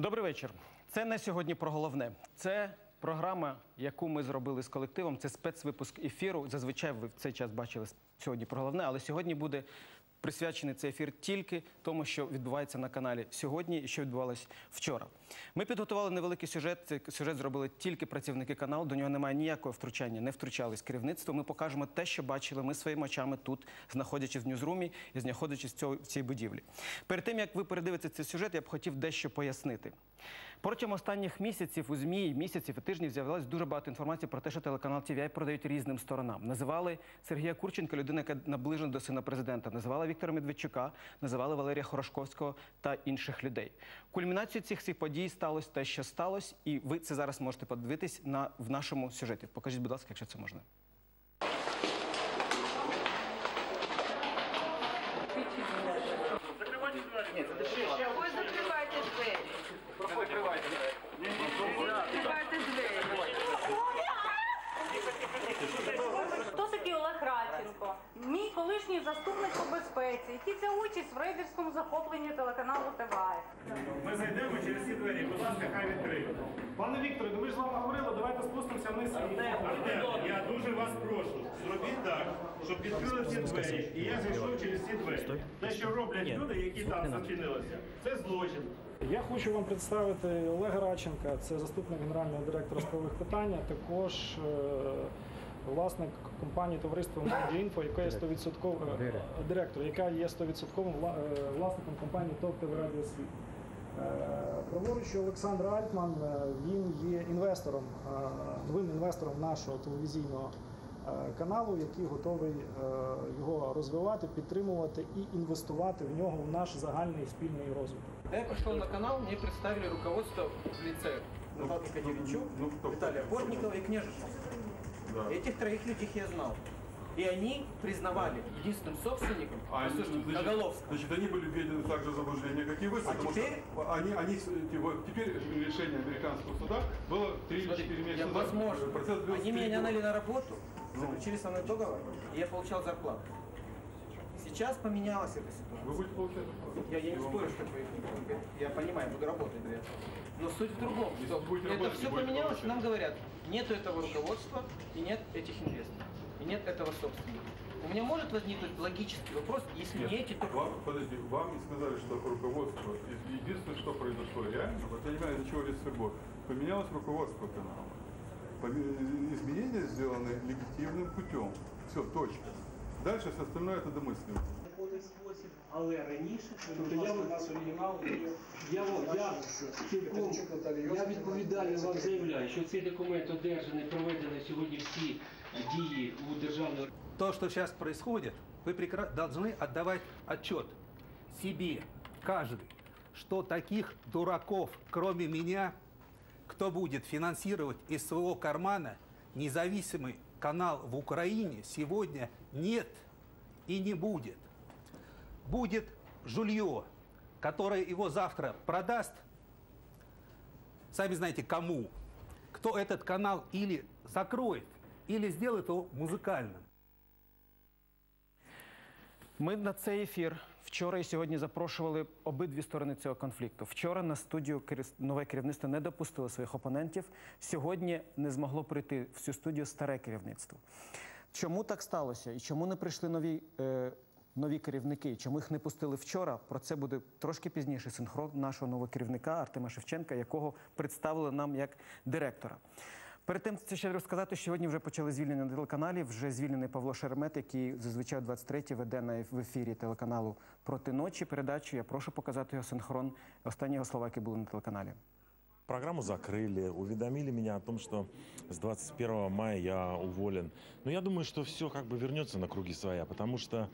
Добрий вечір. Це не сьогодні про головне. Це програма, яку ми зробили з колективом. Це спецвипуск ефіру. Зазвичай ви в цей час бачили сьогодні про головне, але сьогодні буде присвячений цей ефір тільки тому, що відбувається на каналі сьогодні і що відбувалось вчора. Ми підготували невеликий сюжет. Цей сюжет зробили тільки працівники каналу. До нього немає ніякого втручання, не втручались керівництво. Ми покажемо те, що бачили ми своїми очами тут, знаходячись в ньюзрумі і знаходячись в цій будівлі. Перед тим як ви передивитеся цей сюжет, я б хотів дещо пояснити. Протягом останніх місяців у ЗМІ, місяців і тижнів з'явилось дуже багато інформації про те, що телеканал TVI продають різним сторонам. Називали Сергія Курченка, людина, яка наближена до сина президента, називали Віктора Медведчука, називали Валерія Хорошковського та інших людей. Кульмінацією цих всіх подій сталося те, що сталося, і ви це зараз можете подивитись на в нашому сюжеті. Покажіть, будь ласка, якщо це можна. Ви закривайте двері. Закривайте двері. Хто такий Олег Радченко? Мій колишній заступник безпеці, який взяв участь в рейдерському захопленні телеканалу ТВА. Ми зайдемо через ці двері. Будь ласка, хай відкриють. Пане Вікторе, ну ми ж з вами говорили, давайте спустимося вниз. Артем, я дуже вас прошу, зробіть так, щоб відкрили ці двері. І я зайшов через ці двері. Те, що роблять люди, які там зачинилися, це злочин. Я хочу вам представити Олега Радченка, це заступник генерального директора з правових питань, а також е, власник компанії товариства Медіаінфо, яка є 100% е, директор, яка є 100% е, власником компанії ТОП ТВ Радіо Світ. Е, Праворуч Олександр Альтман, е, він є інвестором, е, новим інвестором нашого телевізійного е, каналу, який готовий е, його розвивати, підтримувати і інвестувати в нього в наш загальний спільний розвиток. Я пришел на канал, мне представили руководство в лице Натальи Катеринчук, Виталия Бортникова и Княжичева. Этих троих людей я знал. И они признавали единственным собственником, А послушайте, значит, Коголовского. значит, они были введены так же в заблуждение, как и вы, А потому теперь- что они, они, типа, теперь решение американского суда было 3-4 Смотрите, месяца. я, возможно, Процесс они меня наняли на работу, заключили со мной договор, и я получал зарплату. Сейчас поменялась эта ситуация. Вы будете получать зарплату. Я, я не спорю, что вы- я понимаю, буду работать для этого. Но суть в другом. Если что это все поменялось, и нам говорят, нет этого руководства и нет этих инвесторов. И нет этого собственника. У меня может возникнуть логический вопрос, если не эти, то Вам, подожди, вам не сказали, что руководство, единственное, что произошло реально, вот я не знаю, из-за чего весь поменялось руководство канала. Изменения сделаны легитимным путем. Все, точка. Дальше все остальное это домысленно. законний спосіб, але раніше тобто я, у нас оригінал я, вам- я, цілком, я відповідально вам заявляю, що цей документ одержаний, проведені сьогодні всі дії у державному то, что сейчас происходит, вы прекра- должны отдавать отчет себе, каждый, что таких дураков, кроме меня, кто будет финансировать из своего кармана независимый канал в Украине, сегодня нет и не будет. Будет жулье, которое его завтра продаст, сами знаете кому, кто этот канал или закроет, или сделает его музыкальным. Ми на цей ефір вчора і сьогодні запрошували обидві сторони цього конфлікту. Вчора на студію керіс- нове керівництво не допустило своїх опонентів. Сьогодні не змогло прийти в цю студію старе керівництво. Чому так сталося? І чому не прийшли нові, е, нові керівники? Чому їх не пустили вчора? Про це буде трошки пізніше синхрон нашого нового керівника Артема Шевченка, якого представили нам як директора. Перед тим це ще розказати, що сьогодні вже почали звільнення на телеканалі. Вже звільнений Павло Шеремет, який зазвичай о 23 веде на в ефірі телеканалу проти ночі передачу. Я прошу показати його синхрон. Останні його слова, які були на телеканалі. Программу закрыли, уведомили меня о том, что с 21 мая я уволен. Но я думаю, что все как бы вернется на круги своя, потому что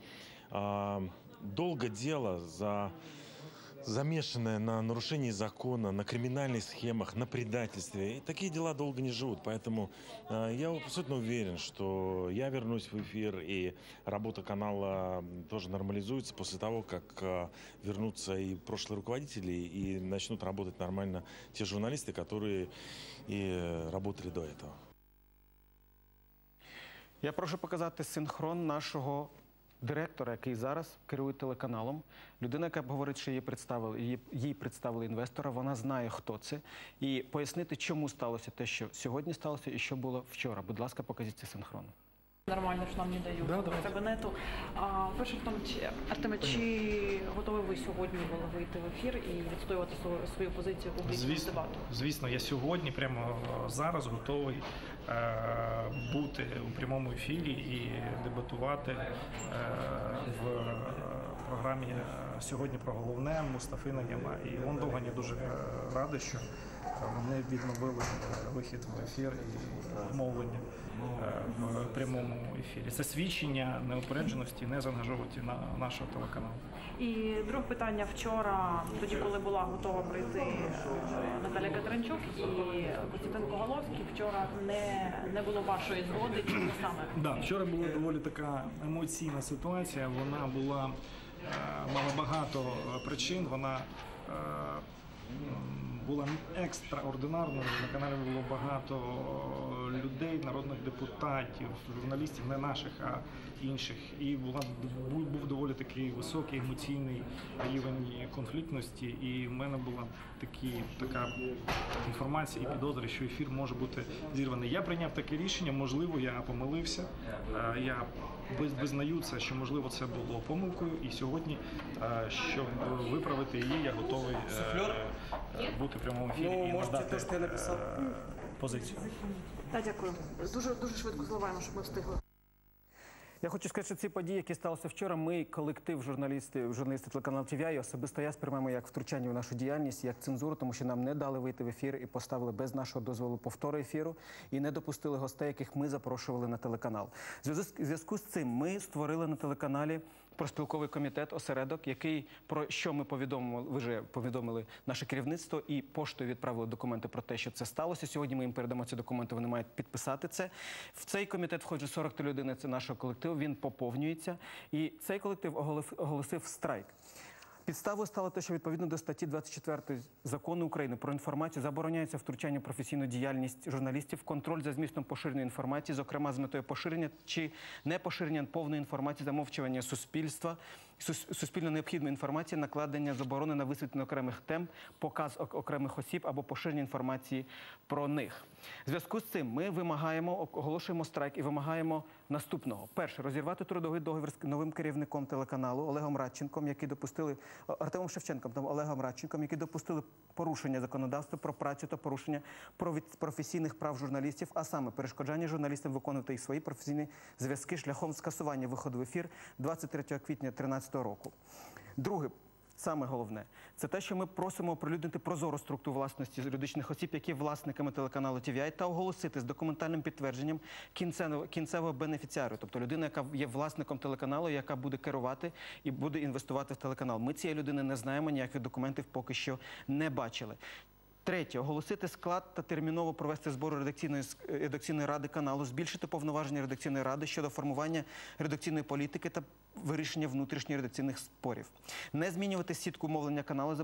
а, долго дело за замешанное на нарушении закона, на криминальных схемах, на предательстве. И такие дела долго не живут. Поэтому а, я абсолютно уверен, что я вернусь в эфир, и работа канала тоже нормализуется после того, как а, вернутся и прошлые руководители, и начнут работать нормально те журналисты, которые и э, работали до этого. Я прошу показати синхрон нашого директора, який зараз керує телеканалом, людина, яка говорить, що її представили, її, їй представили інвестора, вона знає, хто це, і пояснити, чому сталося те, що сьогодні сталося, і що було вчора. Будь ласка, покажіть це синхронно. Нормально, що нам не дають Да, да, кабінету. А, перше в тому, чи Артеме, чи готові ви сьогодні були вийти в ефір і відстоювати свою, свою позицію публічного Звісно, дебату? звісно, я сьогодні, прямо е, зараз, готовий е, бути у прямому ефірі і дебатувати е, в е, програмі е, сьогодні про головне Мустафи Наєма. І Доган я дуже радий, що вони відновили вихід в ефір і мовлення в прямому ефірі. Це свідчення неупередженості, незаангажованості на нашого телеканалу. І друге питання вчора, тоді, коли була готова прийти е, Наталя Катеринчук і Костянтин Коголовський, вчора не, не було вашої згоди, чому саме? Да, вчора була доволі така емоційна ситуація. Вона була е, мала багато е, причин. Вона е, була екстраординарною. На каналі було багато людей, народних депутатів, журналістів, не наших, а інших. І була був, доволі такий високий емоційний рівень конфліктності. І в мене була такі така інформація і підозри, що ефір може бути зірваний. Я прийняв таке рішення. Можливо, я помилився. Е, Я виз- визнаю це, що можливо це було помилкою. І сьогодні, е, щоб виправити її, я готовий е, е, бути в прямому ефірі Ну, і можете надати те, що я написав. е, позицію. Так, дякую. Дуже дуже швидко зливаємо, щоб ми встигли. Я хочу сказати, що ці події, які сталися вчора, ми, колектив журналістів, журналісти телеканалу TVI, і особисто я сприймаємо як втручання в нашу діяльність, як цензуру, тому що нам не дали вийти в ефір і поставили без нашого дозволу повтори ефіру і не допустили гостей, яких ми запрошували на телеканал. Зв'язку з цим ми створили на телеканалі проспілковий комітет, осередок, який про що ми повідомили, ви вже повідомили наше керівництво і поштою відправили документи про те, що це сталося. Сьогодні ми їм передамо ці документи. Вони мають підписати це. В цей комітет входить 43 людини. Це нашого колективу. Він поповнюється, і цей колектив оголосив, страйк. Підставою стало те, що відповідно до статті 24 закону України про інформацію забороняється втручання в професійну діяльність журналістів, контроль за змістом поширеної інформації, зокрема з метою поширення чи непоширення повної інформації, замовчування суспільства, сус- суспільно необхідної інформації, накладення заборони на висвітлення окремих тем, показ окремих осіб або поширення інформації про них. В зв'язку з цим ми вимагаємо, оголошуємо страйк і вимагаємо наступного: перше розірвати трудовий договір з новим керівником телеканалу Олегом Радченком, який допустили Артемом Шевченком та Олегом Радченком, які допустили порушення законодавства про працю та порушення професійних прав журналістів, а саме перешкоджання журналістам виконувати їх свої професійні зв'язки шляхом скасування виходу в ефір 23 квітня 2013 року. Друге. Саме головне це те, що ми просимо оприлюднити прозору структуру власності юридичних осіб, які є власниками телеканалу TVI, та оголосити з документальним підтвердженням кінцевого бенефіціару, тобто людина, яка є власником телеканалу, яка буде керувати і буде інвестувати в телеканал. Ми цієї людини не знаємо, ніяких документів поки що не бачили. Третє оголосити склад та терміново провести збори редакційної е, редакційної ради каналу, збільшити повноваження редакційної ради щодо формування редакційної політики та вирішення внутрішніх редакційних спорів, не змінювати сітку мовлення каналу,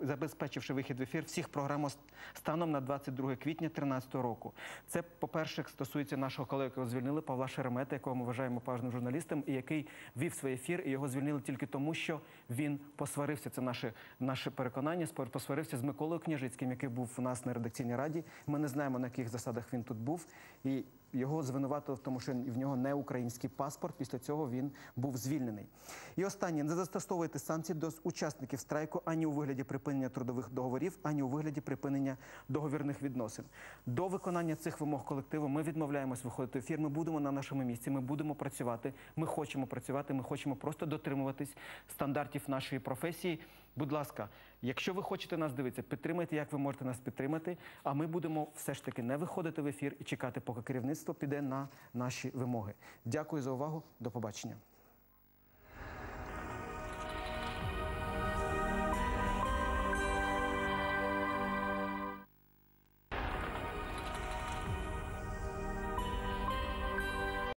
забезпечивши, вихід в ефір всіх програм станом на 22 квітня 2013 року. Це, по-перше, стосується нашого колеги, якого звільнили Павла Шеремета, якого ми вважаємо поважним журналістом, і який вів свій ефір, і його звільнили тільки тому, що він посварився. Це наше, наше переконання. Посварився з Миколою Княжицьким, який був у нас на редакційній раді. Ми не знаємо, на яких засадах він тут був. І його звинуватили в тому, що в нього не український паспорт. Після цього він був звільнений. І останнє не застосовуйте санкції до учасників страйку ані у вигляді припинення трудових договорів, ані у вигляді припинення договірних відносин. До виконання цих вимог колективу ми відмовляємось виходити в ефір. Ми будемо на нашому місці. Ми будемо працювати. Ми хочемо працювати. Ми хочемо просто дотримуватись стандартів нашої професії. Будь ласка, якщо ви хочете нас дивитися, підтримайте, як ви можете нас підтримати. А ми будемо все ж таки не виходити в ефір і чекати, поки керівництво піде на наші вимоги. Дякую за увагу. До побачення.